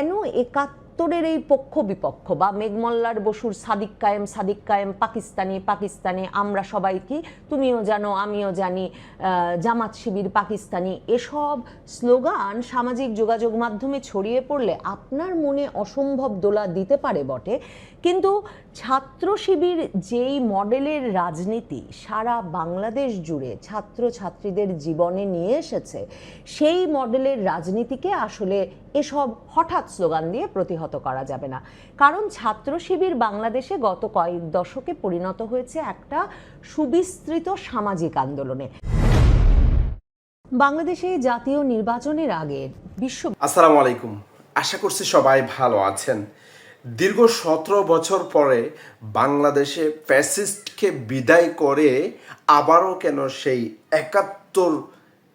কেন একাত্তরের এই পক্ষ বিপক্ষ বা মেঘমল্লার বসুর সাদিক কায়েম সাদিক কায়েম, পাকিস্তানি পাকিস্তানি, আমরা সবাই কি? তুমিও জানো, আমিও জানি জামাত শিবির, পাকিস্তানি, এসব স্লোগান সামাজিক যোগাযোগ মাধ্যমে ছড়িয়ে পড়লে আপনার মনে অসম্ভব দোলা দিতে পারে বটে। কিন্তু ছাত্র শিবির যেই মডেলের রাজনীতি সারা বাংলাদেশ জুড়ে ছাত্র ছাত্রীদের জীবনে নিয়ে এসেছে, সেই মডেলের রাজনীতিকে আসলে এসব হঠাৎ স্লোগান দিয়ে প্রতিহত করা যাবে না। কারণ ছাত্র শিবির বাংলাদেশে গত কয়েক দশকে পরিণত হয়েছে একটা সুবিস্তৃত সামাজিক আন্দোলনে। বাংলাদেশে জাতীয় নির্বাচনের আগে বিশ্ব আসসালামু আলাইকুম। আশা করছি সবাই ভালো আছেন। দীর্ঘ সতেরো বছর পরে বাংলাদেশে ফ্যাসিস্টকে বিদায় করে আবারও কেন সেই একাত্তর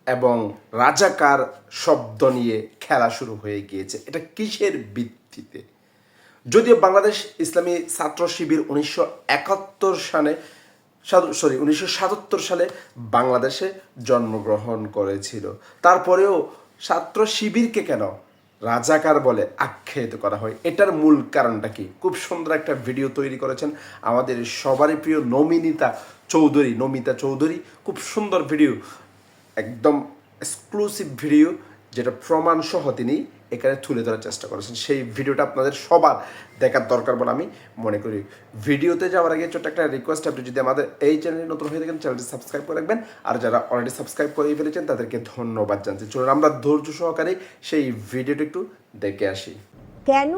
এবং রাজাকার শব্দ নিয়ে খেলা শুরু হয়ে গিয়েছে। এটা কিসের ভিত্তিতে? যদিও বাংলাদেশ ইসলামী ছাত্র শিবির উনিশশো একাত্তর সালে সরি উনিশশো সাতাত্তর সালে বাংলাদেশে জন্মগ্রহণ করেছিল। তারপরেও ছাত্র শিবিরকে কেন রাজাকার বলে আখ্যায়িত করা হয়। এটার মূল কারণটা কি? খুব সুন্দর একটা ভিডিও তৈরি করেছেন আমাদের সবারই প্রিয় নমিনিতা চৌধুরী, নমিতা চৌধুরী। খুব সুন্দর ভিডিও একদম এক্সক্লুসিভ ভিডিও যেটা প্রমাণসহ তিনি এখানে তুলে ধরার চেষ্টা করেছেন। সেই ভিডিওটা আপনাদের সবার দেখার দরকার বলে আমি মনে করি। ভিডিওতে যাওয়ার আগে ছোট্ট একটা রিকোয়েস্ট আপনি যদি আমাদের এই চ্যানেলে নতুন হয়ে থাকেন চ্যানেলটি সাবস্ক্রাইব করে রাখবেন। আর যারা অলরেডি সাবস্ক্রাইব করে ফেলেছেন, তাদেরকে ধন্যবাদ জানছি চলুন আমরা ধৈর্য সহকারে সেই ভিডিওটা একটু দেখে আসি। কেন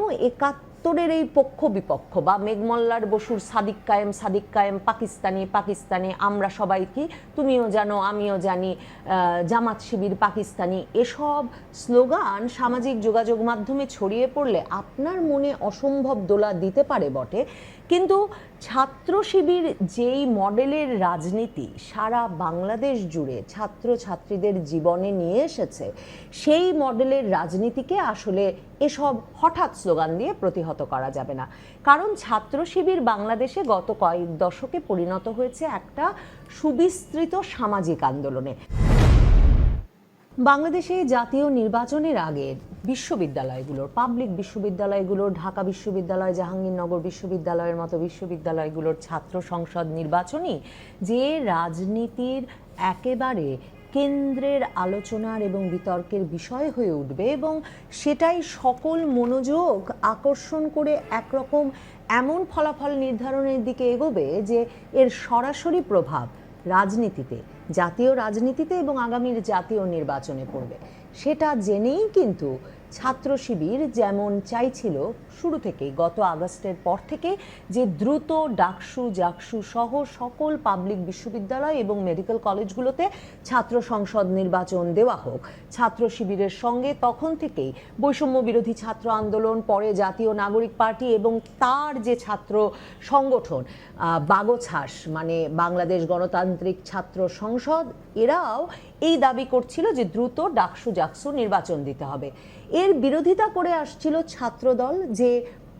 একাত্তরের এই পক্ষ বিপক্ষ বা মেঘমল্লার বসুর সাদিক কায়েম সাদিক কায়েম, পাকিস্তানি পাকিস্তানি, আমরা সবাই কি? তুমিও জানো, আমিও জানি জামাত শিবির, পাকিস্তানি, এসব স্লোগান সামাজিক যোগাযোগ মাধ্যমে ছড়িয়ে পড়লে আপনার মনে অসম্ভব দোলা দিতে পারে বটে। কিন্তু ছাত্র শিবির যেই মডেলের রাজনীতি সারা বাংলাদেশ জুড়ে ছাত্র ছাত্রীদের জীবনে নিয়ে এসেছে, সেই মডেলের রাজনীতিকে আসলে এসব হঠাৎ স্লোগান দিয়ে প্রতিহত করা যাবে না। কারণ ছাত্র শিবির বাংলাদেশে গত কয়েক দশকে পরিণত হয়েছে একটা সুবিস্তৃত সামাজিক আন্দোলনে। বাংলাদেশে জাতীয় নির্বাচনের আগে বিশ্ববিদ্যালয়গুলোর পাবলিক বিশ্ববিদ্যালয়গুলোর, ঢাকা বিশ্ববিদ্যালয়, জাহাঙ্গীরনগর বিশ্ববিদ্যালয়ের মতো বিশ্ববিদ্যালয়গুলোর ছাত্র সংসদ নির্বাচনই যে রাজনীতির একেবারে কেন্দ্রের আলোচনার এবং বিতর্কের বিষয় হয়ে উঠবে এবং সেটাই সকল মনোযোগ আকর্ষণ করে একরকম এমন ফলাফল নির্ধারণের দিকে এগোবে যে এর সরাসরি প্রভাব রাজনীতিতে, জাতীয় রাজনীতিতে এবং আগামীর জাতীয় নির্বাচনে পড়বে। সেটা জেনেই কিন্তু ছাত্র শিবির যেমন চাইছিল শুরু থেকেই, গত আগস্টের পর থেকে, যে দ্রুত ডাকসু, জাকসু সহ সকল পাবলিক বিশ্ববিদ্যালয় এবং মেডিকেল কলেজগুলোতে ছাত্র সংসদ নির্বাচন দেওয়া হোক। ছাত্র শিবিরের সঙ্গে তখন থেকেই বৈষম্য বিরোধী ছাত্র আন্দোলন, পরে জাতীয় নাগরিক পার্টি এবং তার যে ছাত্র সংগঠন বাগছাস মানে বাংলাদেশ গণতান্ত্রিক ছাত্র সংসদ, এরাও এই দাবি করছিল যে দ্রুত ডাকসু, জাকসু নির্বাচন দিতে হবে। এর বিরোধিতা করে আসছিল ছাত্রদল যে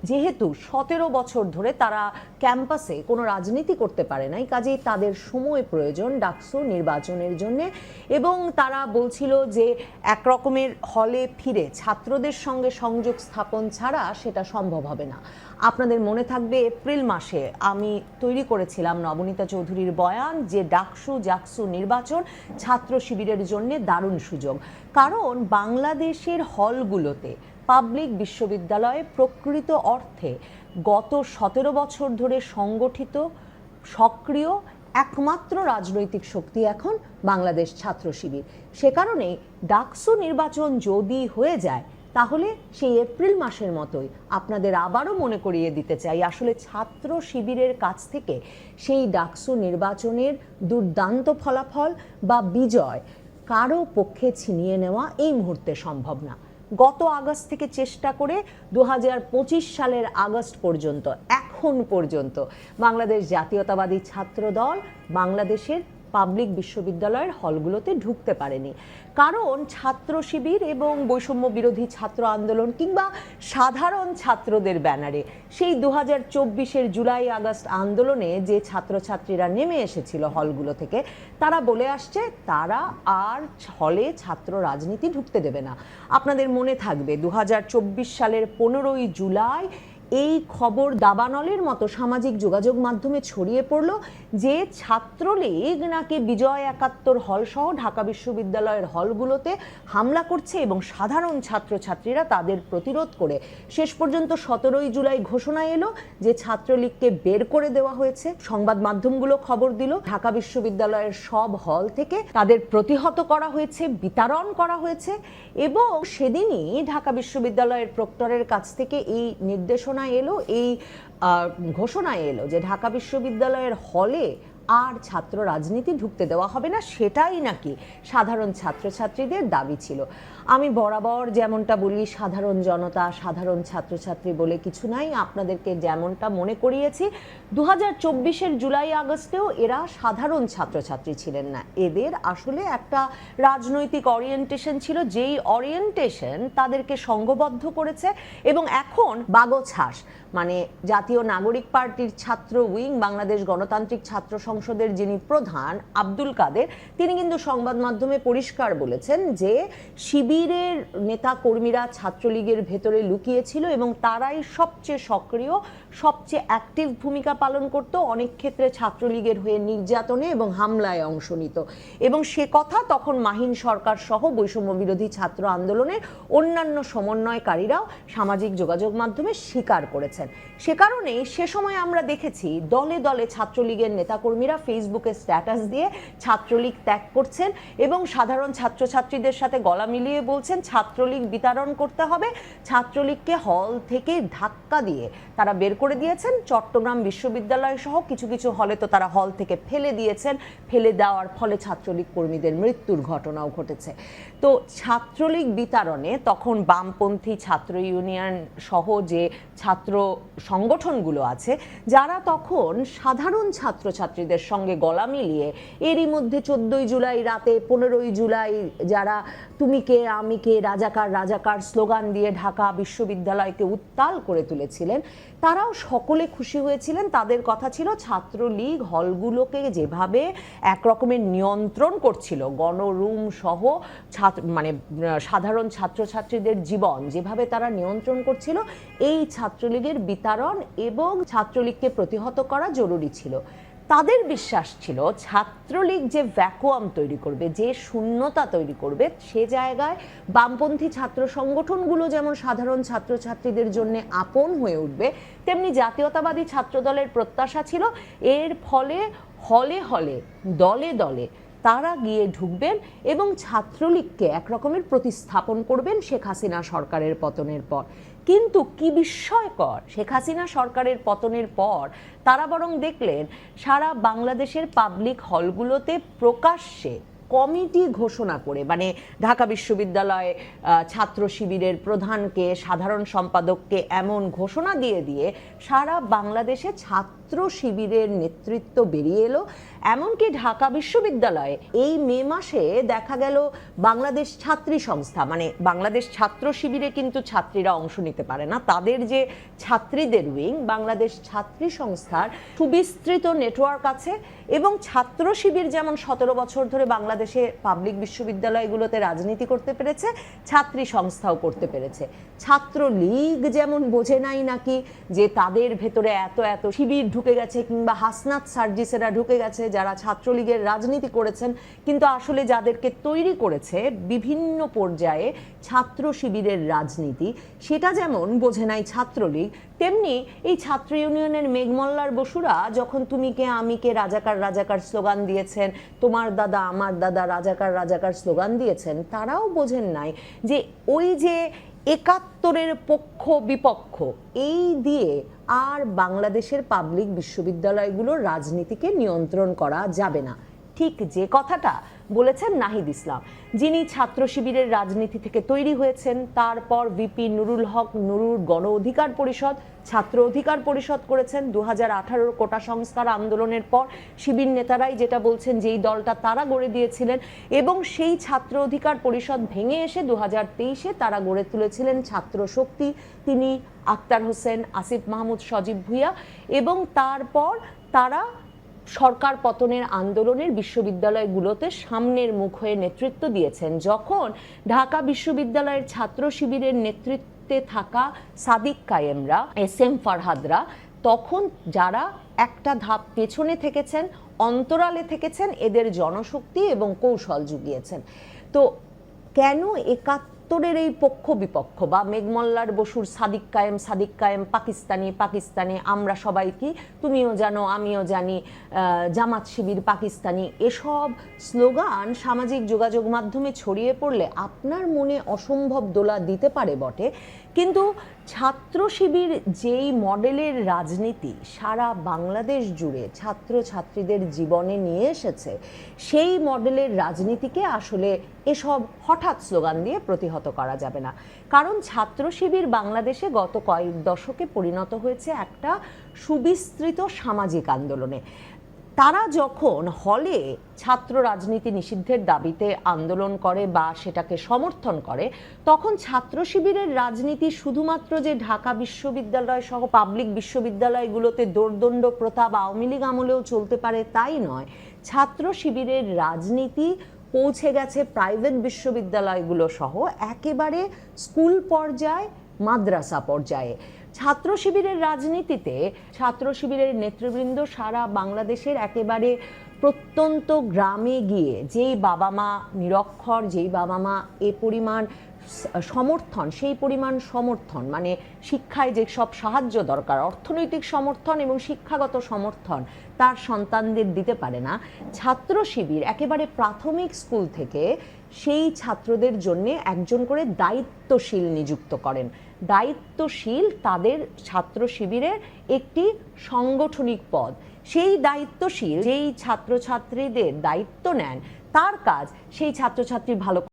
যেহেতু সতেরো বছর ধরে তারা ক্যাম্পাসে কোনো রাজনীতি করতে পারে নাই, কাজেই তাদের সময় প্রয়োজন ডাকসু নির্বাচনের জন্য। এবং তারা বলছিল যে এক রকমের হলে ফিরে ছাত্রদের সঙ্গে সংযোগ স্থাপন ছাড়া সেটা সম্ভব হবে না। আপনাদের মনে থাকবে এপ্রিল মাসে আমি তৈরি করেছিলাম নবনীতা চৌধুরীর বয়ান যে ডাকসু জাকসু নির্বাচন ছাত্র শিবিরের জন্য দারুণ সুযোগ। কারণ বাংলাদেশের হলগুলোতে পাবলিক বিশ্ববিদ্যালয়ে প্রকৃত অর্থে গত সতেরো বছর ধরে সংগঠিত, সক্রিয়, একমাত্র রাজনৈতিক শক্তি এখন বাংলাদেশ ছাত্র শিবির। সে কারণে ডাকসু নির্বাচন যদি হয়ে যায়, তাহলে সেই এপ্রিল মাসের মতোই আপনাদের আবারও মনে করিয়ে দিতে চাই। আসলে ছাত্র শিবিরের কাছ থেকে সেই ডাকসু নির্বাচনের দুর্দান্ত ফলাফল বা বিজয় কারও পক্ষে ছিনিয়ে নেওয়া এই মুহূর্তে সম্ভব না। গত আগস্ট থেকে চেষ্টা করে দু হাজার পঁচিশ সালের আগস্ট পর্যন্ত, এখন পর্যন্ত, বাংলাদেশ জাতীয়তাবাদী ছাত্রদল বাংলাদেশের পাবলিক বিশ্ববিদ্যালয়ের হলগুলোতে ঢুকতে পারেনি। কারণ ছাত্র শিবির এবং বৈষম্য বিরোধী ছাত্র আন্দোলন কিংবা সাধারণ ছাত্রদের ব্যানারে সেই দু হাজার চব্বিশের জুলাই আগস্ট আন্দোলনে যে ছাত্রছাত্রীরা নেমে এসেছিল হলগুলো থেকে, তারা বলে আসছে, তারা আর হলে ছাত্র রাজনীতি ঢুকতে দেবে না। আপনাদের মনে থাকবে দু হাজার চব্বিশ সালের পনেরোই জুলাই এই খবর দাবানলের মতো সামাজিক যোগাযোগ মাধ্যমে ছড়িয়ে পড়ল যে ছাত্রলীগ নাকি বিজয় একাত্তর হল সহ ঢাকা বিশ্ববিদ্যালয়ের হলগুলোতে হামলা করছে এবং সাধারণ ছাত্রছাত্রীরা তাদের প্রতিরোধ করে। শেষ পর্যন্ত সতেরোই জুলাই ঘোষণা এলো যে ছাত্রলীগকে বের করে দেওয়া হয়েছে। সংবাদ মাধ্যমগুলো খবর দিল, ঢাকা বিশ্ববিদ্যালয়ের সব হল থেকে তাদের প্রতিহত করা হয়েছে, বিতরণ করা হয়েছে এবং সেদিনই ঢাকা বিশ্ববিদ্যালয়ের প্রক্টরের কাছ থেকে এই নির্দেশনা এলো এই ঘোষণা এলো যে ঢাকা বিশ্ববিদ্যালয়ের হলে আর ছাত্র রাজনীতি ঢুকতে দেওয়া হবে না, সেটাই নাকি সাধারণ ছাত্রছাত্রীদের দাবি ছিল। আমি বরাবর যেমনটা বলি, সাধারণ জনতা, সাধারণ ছাত্রছাত্রী বলে কিছু নাই। আপনাদেরকে যেমনটা মনে করিয়েছি দু হাজার চব্বিশের জুলাই আগস্টেও এরা সাধারণ ছাত্রছাত্রী ছিলেন না। এদের আসলে একটা রাজনৈতিক অরিয়েন্টেশন ছিল, যেই অরিয়েন্টেশন তাদেরকে সংঘবদ্ধ করেছে এবং এখন বাগছাস মানে জাতীয় নাগরিক পার্টির ছাত্র উইং, বাংলাদেশ গণতান্ত্রিক ছাত্র সংসদের যিনি প্রধান, আব্দুল কাদের, তিনি কিন্তু সংবাদ মাধ্যমে পরিষ্কার বলেছেন যে শিবিরের নেতা কর্মীরা ছাত্রলীগের ভেতরে লুকিয়েছিল এবং তারাই সবচেয়ে সক্রিয় সবচেয়ে অ্যাক্টিভ ভূমিকা পালন করত। অনেক ক্ষেত্রে ছাত্রলীগের হয়ে নির্যাতনে এবং হামলায় অংশ নিত। এবং সে কথা তখন মাহিন সরকার সহ বৈষম্য বিরোধী ছাত্র আন্দোলনের অন্যান্য সমন্বয়কারীরাও সামাজিক যোগাযোগ মাধ্যমে স্বীকার করেছেন। সে কারণেই সে সময় আমরা দেখেছি, দলে দলে ছাত্রলীগের নেতাকর্মীরা ফেসবুকে স্ট্যাটাস দিয়ে ছাত্রলীগ ত্যাগ করছেন এবং সাধারণ ছাত্রছাত্রীদের সাথে গলা মিলিয়ে বলছেন, ছাত্রলীগ বিতরণ করতে হবে। ছাত্রলীগকে হল থেকে ধাক্কা দিয়ে তারা বের করে দিয়েছেন। চট্টগ্রাম বিশ্ববিদ্যালয় সহ কিছু কিছু হলে তো তারা হল থেকে ফেলে দিয়েছেন। ফেলে দেওয়ার ফলে ছাত্রলীগ কর্মীদের মৃত্যুর ঘটনাও ঘটেছে। তো ছাত্রলীগ বিতরণে তখন বামপন্থী ছাত্র ইউনিয়ন সহ যে ছাত্র সংগঠনগুলো আছে, যারা তখন সাধারণ ছাত্রছাত্রীদের সঙ্গে গলা মিলিয়ে এরই মধ্যে চোদ্দই জুলাই রাতে পনেরোই জুলাই যারা তুমি কে, আমি কে, রাজাকার রাজাকার স্লোগান দিয়ে ঢাকা বিশ্ববিদ্যালয়কে উত্তাল করে তুলেছিলেন তারাও সকলে খুশি হয়েছিলেন। তাদের কথা ছিল ছাত্রলীগ হলগুলোকে যেভাবে এক রকমের নিয়ন্ত্রণ করছিল, গণরুম সহ ছাত্র মানে সাধারণ ছাত্রছাত্রীদের জীবন যেভাবে তারা নিয়ন্ত্রণ করছিল, এই ছাত্রলীগের বিতরণ এবং ছাত্রলীগকে প্রতিহত করা জরুরি ছিল। তাদের বিশ্বাস ছিল ছাত্রলীগ যে ভ্যাকুয়াম তৈরি করবে, যে শূন্যতা তৈরি করবে, সে জায়গায় বামপন্থী ছাত্র সংগঠনগুলো যেমন সাধারণ ছাত্রছাত্রীদের জন্য আপন হয়ে উঠবে, তেমনি জাতীয়তাবাদী ছাত্রদলের প্রত্যাশা ছিল, এর ফলে হলে হলে, দলে দলে তারা গিয়ে ঢুকবেন এবং ছাত্রলীগকে এক রকমের প্রতিস্থাপন করবেন শেখ হাসিনা সরকারের পতনের পর। কিন্তু কি বিস্ময়কর, শেখ হাসিনা সরকারের পতনের পর তারা বরং দেখলেন সারা বাংলাদেশের পাবলিক হলগুলোতে প্রকাশ্যে কমিটি ঘোষণা করে মানে ঢাকা বিশ্ববিদ্যালয় ছাত্র শিবিরের প্রধানকে, সাধারণ সম্পাদককে এমন ঘোষণা দিয়ে দিয়ে সারা বাংলাদেশে ছাত্র শিবিরের নেতৃত্ব বেরিয়ে এলো। এমনকি ঢাকা বিশ্ববিদ্যালয়ে এই মে মাসে দেখা গেল বাংলাদেশ ছাত্রী সংস্থা। মানে বাংলাদেশ ছাত্র শিবিরে কিন্তু ছাত্রীরা অংশ নিতে পারে না। তাদের যে ছাত্রীদের উইং, বাংলাদেশ ছাত্রী সংস্থার সুবিস্তৃত নেটওয়ার্ক আছে এবং ছাত্র শিবির যেমন সতেরো বছর ধরে বাংলাদেশে পাবলিক বিশ্ববিদ্যালয়গুলোতে রাজনীতি করতে পেরেছে, ছাত্রী সংস্থাও করতে পেরেছে। ছাত্র লীগ যেমন বোঝে নাই নাকি যে তাদের ভেতরে এত এত শিবির ঢুকে গেছে কিংবা হাসনাত সার্জিসেরা ঢুকে গেছে, যারা ছাত্রলীগের রাজনীতি করেছেন, কিন্তু আসলে যাদেরকে তৈরি করেছে বিভিন্ন পর্যায়ে ছাত্র শিবিরের রাজনীতি, সেটা যেমন বোঝে নাই ছাত্রলীগ, তেমনি এই ছাত্র ইউনিয়নের মেঘমল্লার বসুরা, যখন তুমি কে, আমি কে, রাজাকার রাজাকার স্লোগান দিয়েছেন, তোমার দাদা, আমার দাদা, রাজাকার রাজাকার স্লোগান দিয়েছেন, তারাও বোঝেন নাই যে ওই যে একাত্তরের পক্ষ বিপক্ষ। এই দিয়ে আর বাংলাদেশের পাবলিক বিশ্ববিদ্যালয়গুলোর রাজনীতিকে নিয়ন্ত্রণ করা যাবে না। ঠিক যে কথাটা বলেছেন নাহিদ ইসলাম। যিনি ছাত্র শিবিরের রাজনীতি থেকে তৈরি হয়েছেন, তারপর ভিপি নুরুল হক নুরুর গণ অধিকার পরিষদ, ছাত্র অধিকার পরিষদ করেছেন। দু হাজার কোটা সংস্কার আন্দোলনের পর শিবির নেতারাই যেটা বলছেন যেই দলটা তারা গড়ে দিয়েছিলেন এবং সেই ছাত্র অধিকার পরিষদ ভেঙে এসে দু হাজার তেইশে তারা গড়ে তুলেছিলেন ছাত্র শক্তি। তিনি আক্তার হোসেন, আসিফ মাহমুদ, সজীব ভুইয়া এবং তারপর তারা সরকার পতনের আন্দোলনের বিশ্ববিদ্যালয়গুলোতে সামনের মুখ হয়ে নেতৃত্ব দিয়েছেন। যখন ঢাকা বিশ্ববিদ্যালয়ের ছাত্র শিবিরের নেতৃত্বে থাকা সাদিক কায়েমরা, এস এম ফারহাদরা, তখন যারা একটা ধাপ পেছনে থেকেছেন, অন্তরালে থেকেছেন, এদের জনশক্তি এবং কৌশল জুগিয়েছেন। তো কেন একাত্তরের এই পক্ষ বিপক্ষ বা মেঘমল্লার বসুর সাদিক কায়েম সাদিক কায়েম, পাকিস্তানি পাকিস্তানি, আমরা সবাই কি? তুমিও জানো, আমিও জানি জামাত শিবির, পাকিস্তানি, এসব স্লোগান সামাজিক যোগাযোগ মাধ্যমে ছড়িয়ে পড়লে আপনার মনে অসম্ভব দোলা দিতে পারে বটে। কিন্তু ছাত্র শিবির যেই মডেলের রাজনীতি সারা বাংলাদেশ জুড়ে ছাত্র ছাত্রীদের জীবনে নিয়ে এসেছে, সেই মডেলের রাজনীতিকে আসলে এসব হঠাৎ স্লোগান দিয়ে প্রতিহত করা যাবে না। কারণ ছাত্র শিবির বাংলাদেশে গত কয়েক দশকে পরিণত হয়েছে একটা সুবিস্তৃত সামাজিক আন্দোলনে। তারা যখন হলে ছাত্র রাজনীতি নিষিদ্ধের দাবিতে আন্দোলন করে বা সেটাকে সমর্থন করে, তখন ছাত্র শিবিরের রাজনীতি শুধুমাত্র যে ঢাকা বিশ্ববিদ্যালয় সহ পাবলিক বিশ্ববিদ্যালয়গুলোতে দোর্দণ্ড প্রতাপ আওয়ামী লীগ আমলেও চলতে পারে তাই নয়। ছাত্র শিবিরের রাজনীতি পৌঁছে গেছে প্রাইভেট বিশ্ববিদ্যালয়গুলো সহ একেবারে স্কুল পর্যায়ে, মাদ্রাসা পর্যায়ে। ছাত্র শিবিরের রাজনীতিতে, ছাত্র শিবিরের নেতৃবৃন্দ সারা বাংলাদেশের একেবারে প্রত্যন্ত গ্রামে গিয়ে যেই বাবা মা নিরক্ষর, যেই বাবা মা এ পরিমাণ সমর্থন, সেই পরিমাণ সমর্থন মানে শিক্ষায় যে সব সাহায্য দরকার, অর্থনৈতিক সমর্থন এবং শিক্ষাগত সমর্থন তার সন্তানদের দিতে পারে না। ছাত্র শিবির একেবারে প্রাথমিক স্কুল থেকে সেই ছাত্রদের জন্যে একজন করে দায়িত্বশীল নিযুক্ত করেন। দায়িত্বশীল তাদের ছাত্র শিবিরের একটি সাংগঠনিক পদ। সেই দায়িত্বশীল যেই ছাত্রছাত্রীদের দায়িত্ব নেন, তার কাজ সেই ছাত্রছাত্রী ভালো